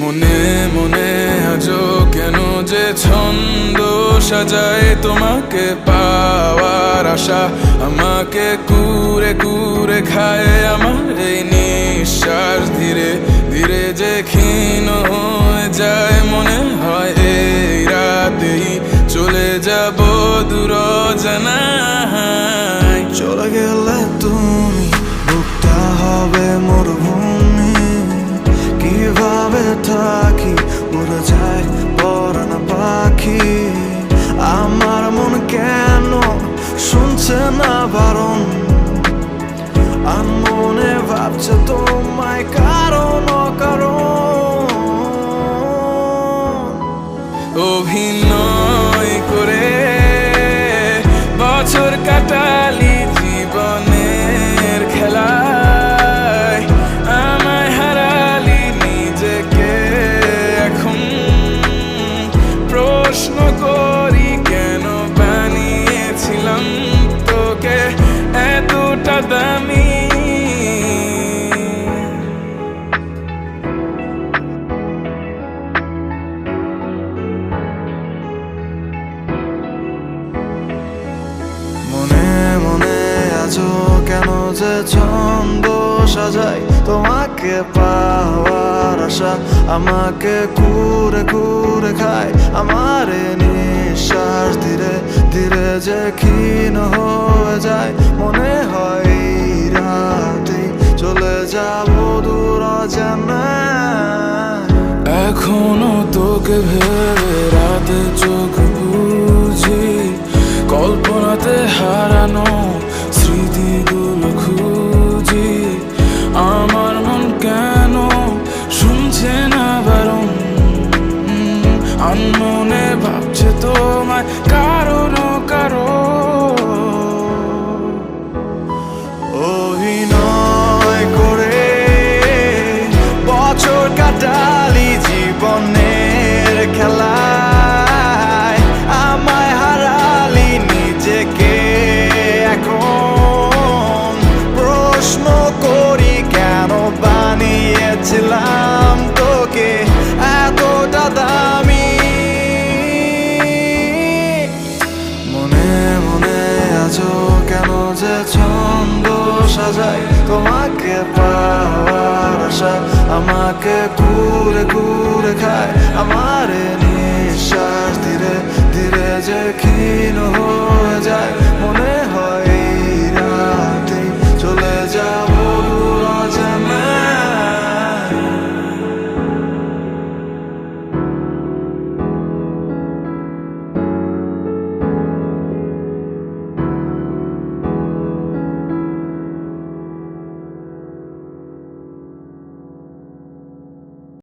মনে মনে আজও কেন যে ছন্দ সাজায় তোমাকে পাওয়ার আশা। আমাকে কুরে কুরে খায় আমার এই নিঃশ্বাস। ধীরে ধীরে যে ক্ষীণ হয়ে যায় মনে হয় এই রাতেই চলে যাব দূর জানাই চলে গেলে তুমি ভাবছে তোমায় কারণ কারণ অভিনয় করে বছর কাটালি কেন যে ছন্দ সাজাই? তোমাকে পাওয়ার আশা আমাকে কুরে কুরে খায়। আমার নিঃশ্বাস ধীরে ধীরে যে ক্ষীণ হয়ে যায়। মনে হয় রাতেই চলে যাব দূর এখনও তোকে ভেবে রাতে চোখ বুঝি। কল্পনাতে হারানো কেন শুনছে না বারণ? আনমনে ভাবছে তোমায় কারণ কারও অভিনয় করে বছর জীবনের খেলায় মনে মনে আছো কেন যে ছন্দ সাজাই? তোমাকে পাওয়ার আশা আমাকে কুরে কুরে খায়। আমার